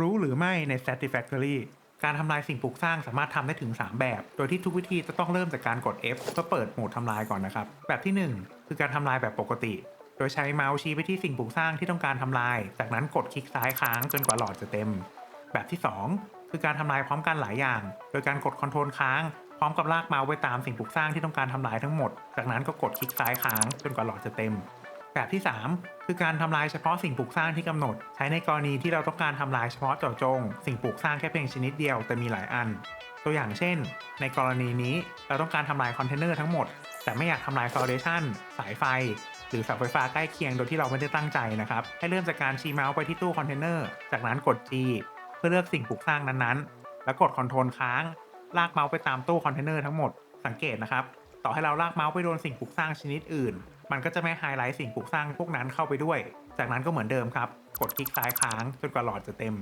รู้หรือไม่ใน Satisfactory การทำลายสิ่งปลูกสร้างสามารถทำได้ถึง 3 แบบ โดยที่ทุกวิธีจะต้องเริ่มจากการกด F เพื่อเปิดโหมดทำลายก่อนนะครับ แบบที่ 1 คือการทำลายแบบปกติ โดยใช้เมาส์ชี้ไปที่สิ่งปลูกสร้างที่ต้องการทำลาย จากนั้นกดคลิกซ้ายค้างจนกว่าหลอดจะเต็ม แบบที่ 2 คือการทำลายพร้อมกันหลายอย่าง โดยการกดคอนโทรลค้างพร้อมกับลากเมาส์ไปตามสิ่งปลูกสร้างที่ต้องการทำลายทั้งหมด จากนั้นก็กดคลิกซ้ายค้างจนกว่าหลอดจะเต็ม แบบที่ 3 คือการทำลายเฉพาะสิ่งปลูกสร้างที่กำหนด ใช้ในกรณีที่เราต้องการทำลายเฉพาะเจาะจง สิ่งปลูกสร้างแค่เพียงชนิดเดียวแต่มีหลายอัน ตัวอย่างเช่น ในกรณีนี้เราต้องการทำลายคอนเทนเนอร์ทั้งหมด แต่ไม่อยากทำลายฟ u n เดชั่นสายไฟ หรือเสาไฟฟ้าใกล้เคียงโดยที่เราไม่ได้ตั้งใจนะครับให้เริ่มจากการชี้เมาส์ไปที่ตู้คอนเทนเนอร์จากนั้นกด G เพื่อเลือกสิ่งปลูกสร้างนั้นๆ แล้วกดคอนโทรลค้าง ลากเมาส์ไปตามตู้คอนเทนเนอร์ทั้งหมดสังเกตนะครับ ต่อให้เราลากเมาส์ไปโดนสิ่งปลูกสร้างชนิดอื่น มันก็จะไม่ไฮไลท์สิ่งปลูกสร้างพวกนั้นเข้าไปด้วย จากนั้นก็เหมือนเดิมครับ กดคลิกซ้ายค้างจนกว่าหลอดจะเต็ม